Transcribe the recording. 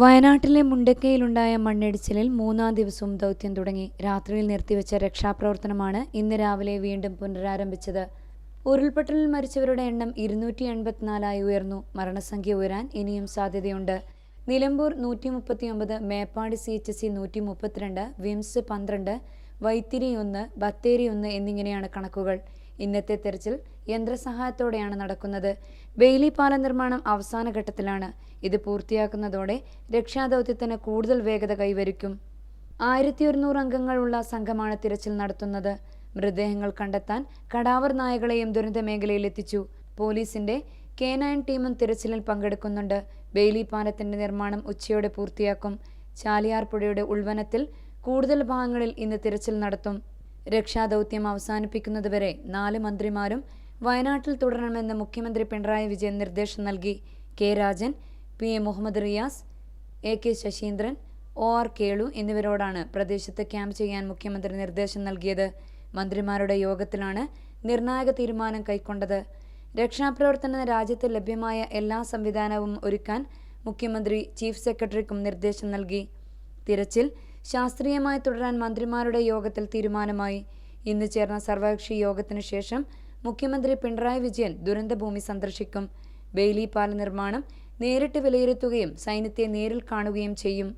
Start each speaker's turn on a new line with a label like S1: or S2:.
S1: വയനാട്ടിലെ മുണ്ടക്കയിലുണ്ടായ മണ്ണിടിച്ചിലിൽ മൂന്നാം ദിവസവും ദൗത്യം തുടങ്ങി. രാത്രിയിൽ നിർത്തിവെച്ച രക്ഷാപ്രവർത്തനമാണ് ഇന്ന് രാവിലെ വീണ്ടും പുനരാരംഭിച്ചത്. ഉരുൾപൊട്ടലിൽ മരിച്ചവരുടെ എണ്ണം ഇരുന്നൂറ്റി എൺപത്തിനാലായി ഉയർന്നു. മരണസംഖ്യ ഉയരാൻ ഇനിയും സാധ്യതയുണ്ട്. നിലമ്പൂർ നൂറ്റി മുപ്പത്തിയൊമ്പത് മേപ്പാടി സി എച്ച് സി നൂറ്റി മുപ്പത്തിരണ്ട് വിംസ് പന്ത്രണ്ട് വൈത്തിരി ഒന്ന് ബത്തേരി ഒന്ന് എന്നിങ്ങനെയാണ് കണക്കുകൾ. ഇന്നത്തെ തെരച്ചിൽ യന്ത്രസഹായത്തോടെയാണ് നടക്കുന്നത്. ബെയിലി പാല നിർമ്മാണം അവസാന ഘട്ടത്തിലാണ്. ഇത് പൂർത്തിയാക്കുന്നതോടെ രക്ഷാദൗത്യത്തിന് കൂടുതൽ വേഗത കൈവരിക്കും. ആയിരത്തി ഒരുന്നൂറ് അംഗങ്ങളുള്ള സംഘമാണ് തിരച്ചിൽ നടത്തുന്നത്. മൃതദേഹങ്ങൾ കണ്ടെത്താൻ കടാവർ നായകളെയും ദുരന്ത മേഖലയിൽ എത്തിച്ചു. പോലീസിന്റെ കെ നയൻ ടീമും തിരച്ചിലിൽ പങ്കെടുക്കുന്നുണ്ട്. ബെയിലി പാലത്തിന്റെ നിർമ്മാണം ഉച്ചയോടെ പൂർത്തിയാക്കും. ചാലിയാർ പുഴയുടെ ഉൾവനത്തിൽ കൂടുതൽ ഭാഗങ്ങളിൽ ഇന്ന് തിരച്ചിൽ നടത്തും. രക്ഷാദൗത്യം അവസാനിപ്പിക്കുന്നതുവരെ നാല് മന്ത്രിമാരും വയനാട്ടിൽ തുടരണമെന്ന് മുഖ്യമന്ത്രി പിണറായി വിജയൻ നിർദ്ദേശം നൽകി. K Rajan P A Muhammad Riyas A K Saseendran O R Kelu എന്നിവരോടാണ് പ്രദേശത്ത് ക്യാമ്പ് ചെയ്യാൻ മുഖ്യമന്ത്രി നിർദ്ദേശം നൽകിയത്. മന്ത്രിമാരുടെ യോഗത്തിലാണ് നിർണായക തീരുമാനം കൈക്കൊണ്ടത്. രക്ഷാപ്രവർത്തന രാജ്യത്ത് ലഭ്യമായ എല്ലാ സംവിധാനവും ഒരുക്കാൻ മുഖ്യമന്ത്രി ചീഫ് സെക്രട്ടറിക്കും നിർദ്ദേശം നൽകി. തിരച്ചിൽ ശാസ്ത്രീയമായി തുടരാൻ മന്ത്രിമാരുടെ യോഗത്തിൽ തീരുമാനമായി. ഇന്ന് ചേർന്ന സർവകക്ഷി യോഗത്തിനു ശേഷം മുഖ്യമന്ത്രി പിണറായി വിജയൻ ദുരന്തഭൂമി സന്ദർശിക്കും. ബെയ്ലി പാല നിർമ്മാണം നേരിട്ട് വിലയിരുത്തുകയും സൈന്യത്തെ നേരിൽ കാണുകയും ചെയ്യും.